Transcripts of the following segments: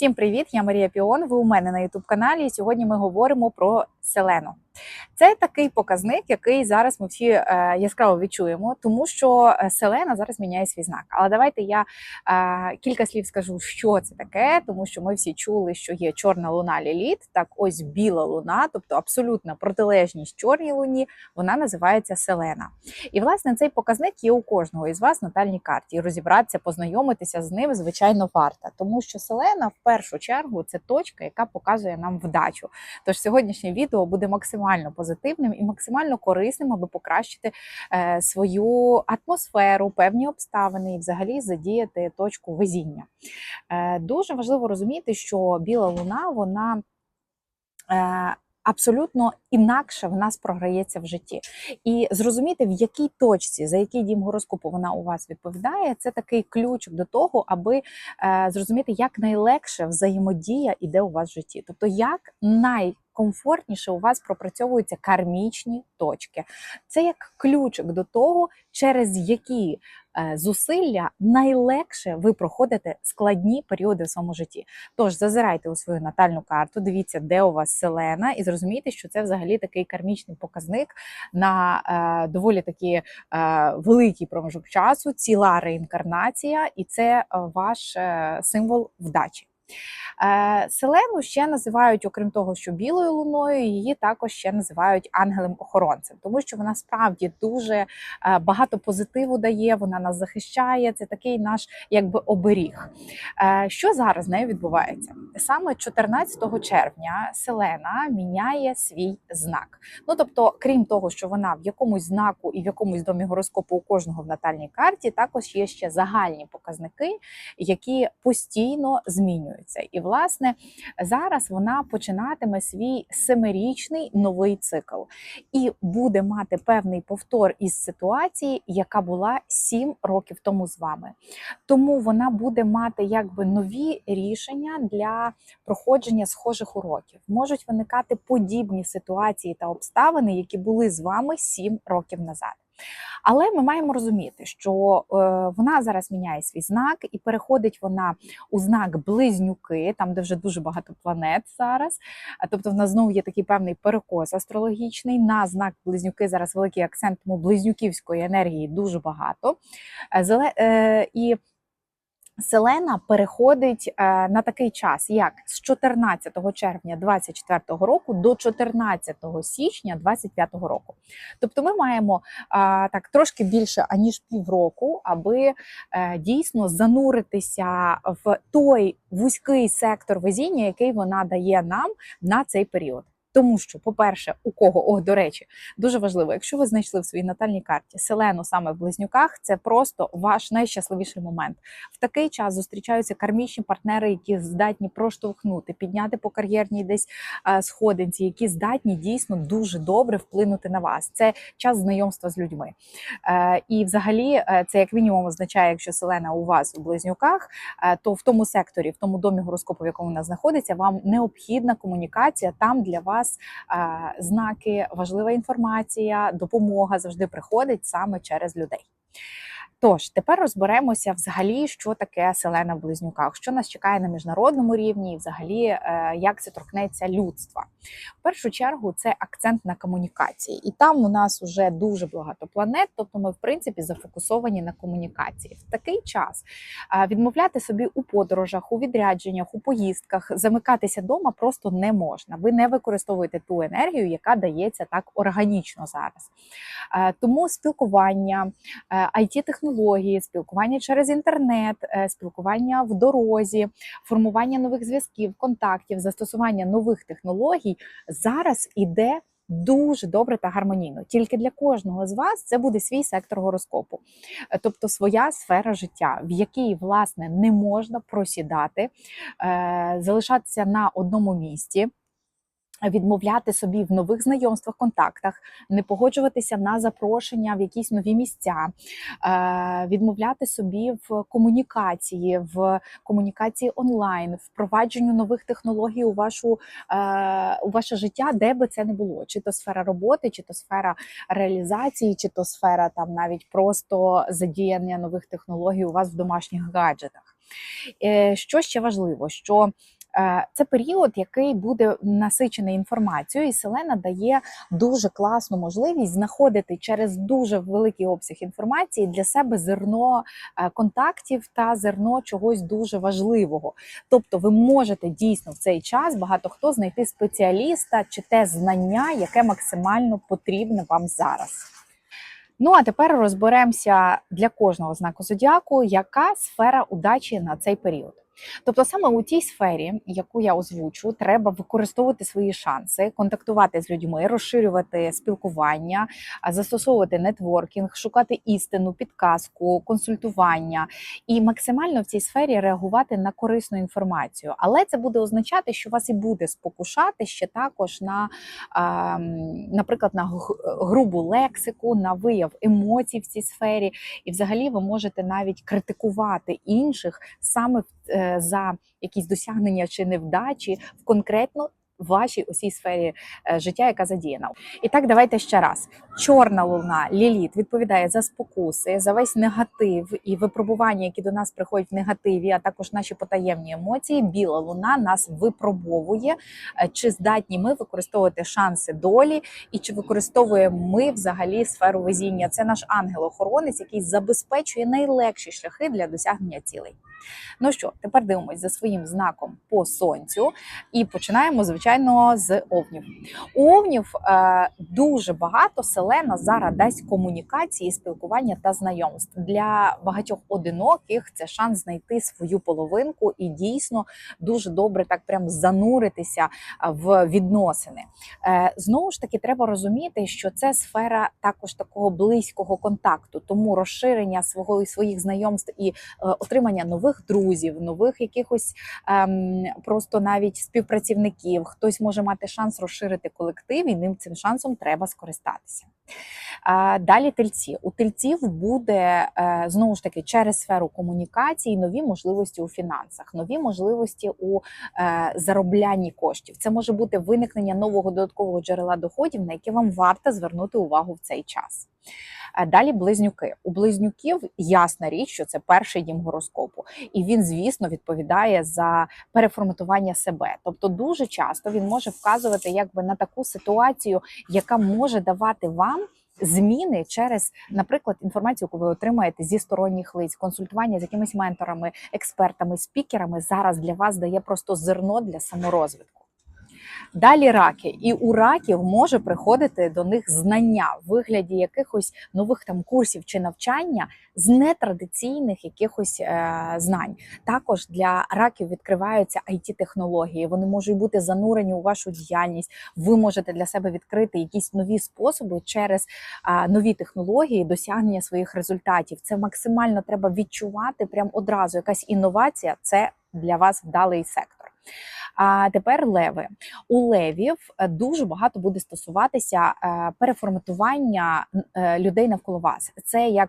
Всім привіт! Я Марія Піон. Ви у мене на youtube каналі. І сьогодні ми говоримо про селену. Це такий показник, який зараз ми всі е, яскраво відчуємо, тому що е, селена зараз міняє свій знак. Але давайте я е, кілька слів скажу, що це таке, тому що ми всі чули, що є чорна луна ліліт. Так, ось біла луна, тобто абсолютна протилежність чорній луні, вона називається селена. І власне цей показник є у кожного із вас на натальній карті. І розібратися, познайомитися з ним, звичайно, варто, тому що селена в першу чергу це точка, яка показує нам вдачу. Тож сьогоднішнє відео буде максимально позитивним і максимально корисним, аби покращити е, свою атмосферу, певні обставини і взагалі задіяти точку везіння. Е, дуже важливо розуміти, що біла луна вона. Е, Абсолютно інакше в нас програється в житті, і зрозуміти, в якій точці, за який дім гороскопу вона у вас відповідає, це такий ключик до того, аби зрозуміти, як найлегше взаємодія іде у вас в житті, тобто як най комфортніше у вас пропрацьовуються кармічні точки. Це як ключик до того, через які е, зусилля найлегше ви проходите складні періоди в своєму житті. Тож зазирайте у свою натальну карту, дивіться, де у вас селена, і зрозумійте, що це взагалі такий кармічний показник на е, доволі такі е, великий проміжок часу, ціла реінкарнація, і це е, ваш е, символ вдачі. Е, Селену ще називають, окрім того, що білою луною, її також ще називають ангелем-охоронцем, тому що вона справді дуже е, багато позитиву дає, вона нас захищає. Це такий наш якби оберіг. Е, що зараз нею відбувається? Саме 14 червня Селена міняє свій знак. Ну тобто, крім того, що вона в якомусь знаку і в якомусь домі гороскопу у кожного в натальній карті, також є ще загальні показники, які постійно змінюються. І власне, зараз вона починатиме свій семирічний новий цикл і буде мати певний повтор із ситуації, яка була сім років тому з вами. Тому вона буде мати якби нові рішення для проходження схожих уроків. Можуть виникати подібні ситуації та обставини, які були з вами сім років назад. Але ми маємо розуміти, що е, вона зараз міняє свій знак і переходить вона у знак близнюки, там де вже дуже багато планет зараз. Тобто, в нас знову є такий певний перекос астрологічний. На знак близнюки зараз великий акцент, тому близнюківської енергії дуже багато. Е, е, і Селена переходить е, на такий час, як з 14 червня 2024 року до 14 січня 2025 року. Тобто, ми маємо е, так трошки більше аніж півроку, аби е, дійсно зануритися в той вузький сектор везіння, який вона дає нам на цей період. Тому що, по-перше, у кого, о, до речі, дуже важливо, якщо ви знайшли в своїй натальній карті селену саме в близнюках, це просто ваш найщасливіший момент. В такий час зустрічаються кармічні партнери, які здатні проштовхнути, підняти по кар'єрній десь е, сходинці, які здатні дійсно дуже добре вплинути на вас. Це час знайомства з людьми. Е, і, взагалі, е, це як мінімум означає, якщо селена у вас у близнюках, то в тому секторі, в тому домі гороскопу, в якому вона знаходиться, вам необхідна комунікація там для вас вас знаки, важлива інформація, допомога завжди приходить саме через людей. Тож тепер розберемося взагалі, що таке селена в близнюках, що нас чекає на міжнародному рівні, і взагалі е, як це торкнеться людства. В першу чергу це акцент на комунікації, і там у нас вже дуже багато планет. Тобто, ми в принципі зафокусовані на комунікації. В такий час відмовляти собі у подорожах, у відрядженнях, у поїздках, замикатися вдома просто не можна. Ви не використовуєте ту енергію, яка дається так органічно зараз. Е, тому спілкування, it е, технології технології, спілкування через інтернет, е, спілкування в дорозі, формування нових зв'язків, контактів, застосування нових технологій зараз іде. Дуже добре та гармонійно. Тільки для кожного з вас це буде свій сектор гороскопу, е, тобто своя сфера життя, в якій, власне, не можна просідати, е, залишатися на одному місці відмовляти собі в нових знайомствах, контактах, не погоджуватися на запрошення в якісь нові місця, е, відмовляти собі в комунікації, в комунікації онлайн, впровадженню нових технологій у вашу е, у ваше життя, де би це не було, чи то сфера роботи, чи то сфера реалізації, чи то сфера там навіть просто задіяння нових технологій у вас в домашніх гаджетах. Е, Що ще важливо? Що це період, який буде насичений інформацією, і селена дає дуже класну можливість знаходити через дуже великий обсяг інформації для себе зерно е, контактів та зерно чогось дуже важливого. Тобто, ви можете дійсно в цей час багато хто знайти спеціаліста чи те знання, яке максимально потрібне вам зараз. Ну а тепер розберемося для кожного знаку зодіаку, яка сфера удачі на цей період. Тобто, саме у тій сфері, яку я озвучу, треба використовувати свої шанси, контактувати з людьми, розширювати спілкування, застосовувати нетворкінг, шукати істину, підказку, консультування і максимально в цій сфері реагувати на корисну інформацію. Але це буде означати, що вас і буде спокушати ще також на, наприклад, на грубу лексику, на вияв емоцій в цій сфері, і взагалі ви можете навіть критикувати інших саме в- за якісь досягнення чи невдачі в конкретно вашій усій сфері е, життя, яка задіяна. І так, давайте ще раз. Чорна луна Ліліт відповідає за спокуси, за весь негатив і випробування, які до нас приходять в негативі, а також наші потаємні емоції. Біла луна нас випробовує, е, чи здатні ми використовувати шанси долі, і чи використовуємо ми взагалі сферу везіння. Це наш ангел-охоронець, який забезпечує найлегші шляхи для досягнення цілей. Ну що, тепер дивимось за своїм знаком по сонцю і починаємо, звичайно, з овнів. У овнів е, дуже багато селена зараз дасть комунікації, спілкування та знайомств. Для багатьох одиноких це шанс знайти свою половинку і дійсно дуже добре так прям зануритися в відносини. Е, знову ж таки, треба розуміти, що це сфера також такого близького контакту, тому розширення свого своїх знайомств і е, отримання нових друзів, нових якихось ем, просто навіть співпрацівників. Хтось може мати шанс розширити колектив, і ним цим шансом треба скористатися. Далі тельці. У тельців буде е, знову ж таки через сферу комунікації нові можливості у фінансах, нові можливості у е, зароблянні коштів. Це може бути виникнення нового додаткового джерела доходів, на яке вам варто звернути увагу в цей час. Е, Далі близнюки. У близнюків ясна річ, що це перший дім гороскопу, і він, звісно, відповідає за переформатування себе. Тобто, дуже часто він може вказувати якби на таку ситуацію, яка може давати вам. Зміни через, наприклад, інформацію, яку ви отримаєте зі сторонніх лиць, консультування з якимись менторами, експертами, спікерами зараз для вас дає просто зерно для саморозвитку. Далі раки, і у раків може приходити до них знання в вигляді якихось нових там курсів чи навчання з нетрадиційних якихось е, знань. Також для раків відкриваються it технології Вони можуть бути занурені у вашу діяльність. Ви можете для себе відкрити якісь нові способи через е, нові технології досягнення своїх результатів. Це максимально треба відчувати прямо одразу. Якась інновація це для вас вдалий сектор. А тепер леви. У левів е, дуже багато буде стосуватися е, переформатування е, людей навколо вас. Це як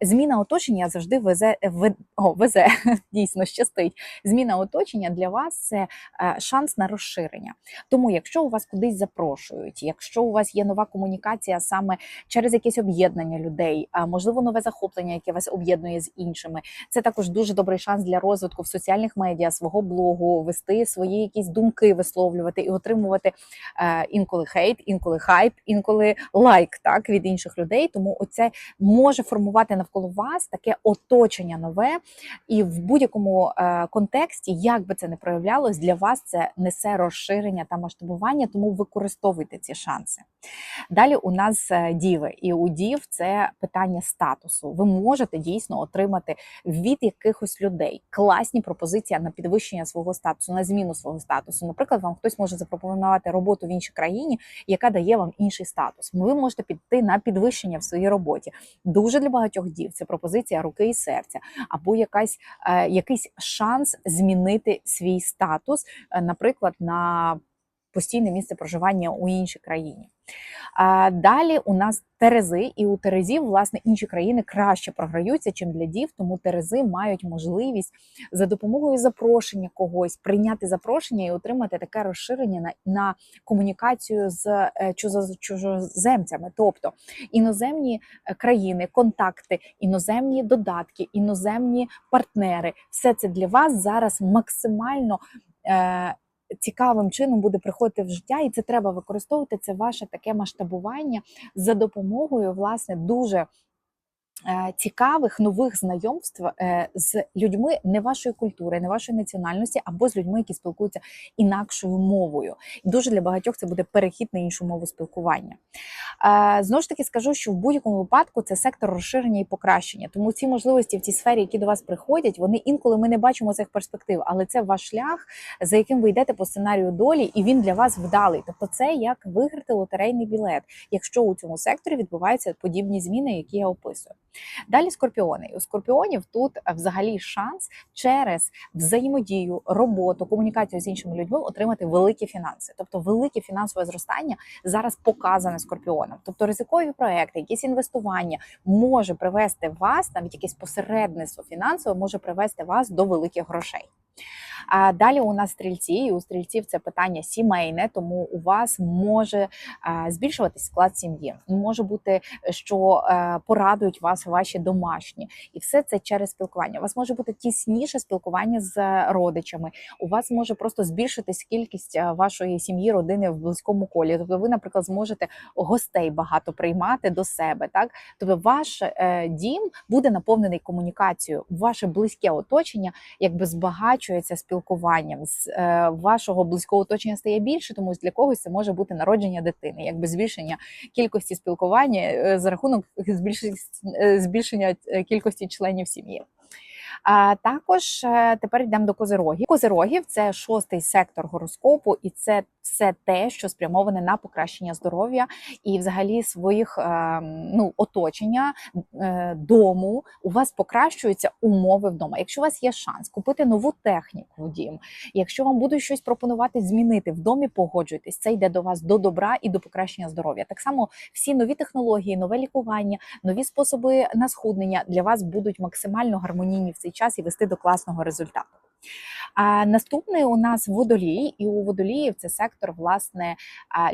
зміна оточення завжди везе ве- о, везе дійсно щастить. Зміна оточення для вас це е, шанс на розширення. Тому, якщо у вас кудись запрошують, якщо у вас є нова комунікація саме через якесь об'єднання людей, а можливо, нове захоплення, яке вас об'єднує з іншими, це також дуже добрий шанс для розвитку в соціальних медіа, свого блогу, вести свої якісь думки, висловлювати і отримувати е, інколи хейт, інколи хайп, інколи лайк так від інших людей. Тому оце може формувати навколо вас таке оточення нове, і в будь-якому е, контексті, як би це не проявлялось, для вас це несе розширення та масштабування, тому використовуйте ці шанси. Далі у нас е, діви, і у дів це питання статусу. Ви можете дійсно отримати від якихось людей класні пропозиції на підвищення свого статусу, на зміну свого статусу. Наприклад, вам хтось може запропонувати роботу в іншій країні, яка дає вам інший статус. Ви можете піти на підвищення в своїй роботі. Дуже для багатьох дів. Це пропозиція руки і серця, або якась е, якийсь шанс змінити свій статус, е, наприклад, на постійне місце проживання у іншій країні. А далі у нас Терези, і у Терезів, власне, інші країни краще програються, чим для дів, тому Терези мають можливість за допомогою запрошення когось прийняти запрошення і отримати таке розширення на, на комунікацію з е, чужоземцями, тобто іноземні е, країни, контакти, іноземні додатки, іноземні партнери. Все це для вас зараз максимально. Е, Цікавим чином буде приходити в життя, і це треба використовувати. Це ваше таке масштабування за допомогою власне дуже цікавих нових знайомств е, з людьми не вашої культури, не вашої національності, або з людьми, які спілкуються інакшою мовою. І дуже для багатьох це буде перехід на іншу мову спілкування. Е, Знову ж таки скажу, що в будь-якому випадку це сектор розширення і покращення. Тому ці можливості в цій сфері, які до вас приходять, вони інколи ми не бачимо цих перспектив, але це ваш шлях, за яким ви йдете по сценарію долі, і він для вас вдалий. Тобто, це як виграти лотерейний білет, якщо у цьому секторі відбуваються подібні зміни, які я описую. Далі скорпіони. У скорпіонів тут е, взагалі шанс через взаємодію, роботу, комунікацію з іншими людьми отримати великі фінанси. Тобто велике фінансове зростання зараз показане скорпіоном. Тобто ризикові проекти, якісь інвестування може привести вас, навіть якесь посередництво фінансове може привести вас до великих грошей. А далі у нас стрільці, і у стрільців це питання сімейне, тому у вас може збільшуватись склад сім'ї. Може бути, що е, порадують вас ваші домашні, і все це через спілкування. У вас може бути тісніше спілкування з родичами. У вас може просто збільшитись кількість е, вашої сім'ї, родини в близькому колі. Тобто, ви, наприклад, зможете гостей багато приймати до себе. Так, тобто, ваш е, дім буде наповнений комунікацією. Ваше близьке оточення якби збагачується спілкуванням. З е, вашого близького оточення стає більше, тому для когось це може бути народження дитини, якби збільшення кількості спілкування е, за рахунок е, збільшення кількості членів сім'ї. А також е, тепер йдемо до козирогів. Козирогів це шостий сектор гороскопу, і це все те, що спрямоване на покращення здоров'я і, взагалі, своїх е, ну оточення е, дому. У вас покращуються умови вдома. Якщо у вас є шанс купити нову техніку в дім, якщо вам будуть щось пропонувати змінити в домі, погоджуйтесь. Це йде до вас до добра і до покращення здоров'я. Так само всі нові технології, нове лікування, нові способи на схуднення для вас будуть максимально гармонійні цей час і вести до класного результату. А наступний у нас водолій, і у водоліїв це сектор власне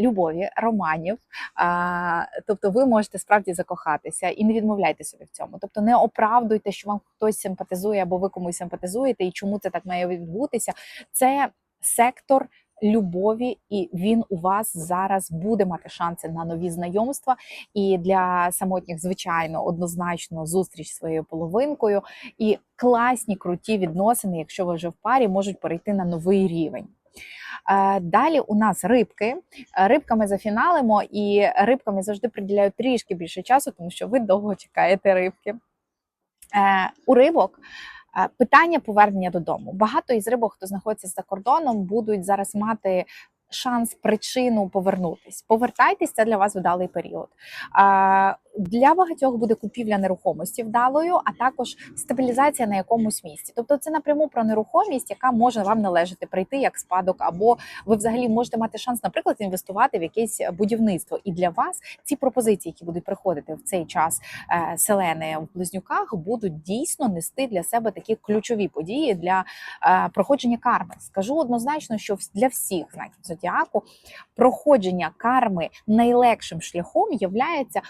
любові, романів. А, тобто, ви можете справді закохатися і не відмовляйте собі в цьому. Тобто, не оправдуйте, що вам хтось симпатизує або ви комусь симпатизуєте, і чому це так має відбутися. Це сектор. Любові, і він у вас зараз буде мати шанси на нові знайомства. І для самотніх, звичайно, однозначно зустріч своєю половинкою і класні круті відносини, якщо ви вже в парі, можуть перейти на новий рівень. Е, Далі у нас рибки. Рибками зафіналимо, і рибками завжди приділяю трішки більше часу, тому що ви довго чекаєте рибки. Е, У рибок питання повернення додому. Багато із рибок, хто знаходиться за кордоном, будуть зараз мати. Шанс, причину повернутись. повертайтеся для вас вдалий період. А, Для багатьох буде купівля нерухомості вдалою, а також стабілізація на якомусь місці. Тобто, це напряму про нерухомість, яка може вам належати прийти як спадок, або ви взагалі можете мати шанс, наприклад, інвестувати в якесь будівництво. І для вас ці пропозиції, які будуть приходити в цей час е, селени в близнюках, будуть дійсно нести для себе такі ключові події для е, проходження карми. Скажу однозначно, що для всіх знаків зодіаку проходження карми найлегшим шляхом являється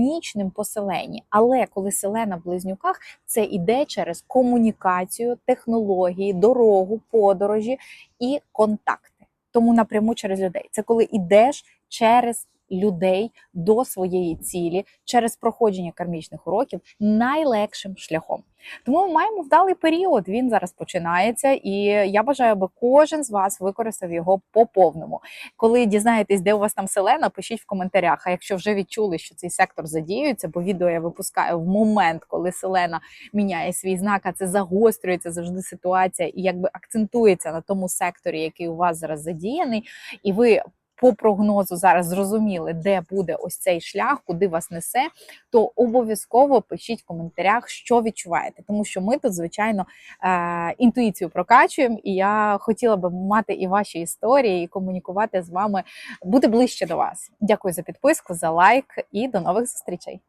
органічним поселенні. Але коли селена в близнюках, це іде через комунікацію, технології, дорогу, подорожі і контакти. Тому напряму через людей. Це коли йдеш через людей до своєї цілі через проходження кармічних уроків найлегшим шляхом. Тому ми маємо вдалий період. Він зараз починається, і я бажаю, аби кожен з вас використав його по повному. Коли дізнаєтесь, де у вас там селена, пишіть в коментарях. А якщо вже відчули, що цей сектор задіюється, бо відео я випускаю в момент, коли селена міняє свій знак, а це загострюється завжди ситуація і якби акцентується на тому секторі, який у вас зараз задіяний, і ви по прогнозу зараз зрозуміли, де буде ось цей шлях, куди вас несе, то обов'язково пишіть в коментарях, що відчуваєте, тому що ми тут, звичайно, е, інтуїцію прокачуємо, і я хотіла би мати і ваші історії, і комунікувати з вами, бути ближче до вас. Дякую за підписку, за лайк і до нових зустрічей.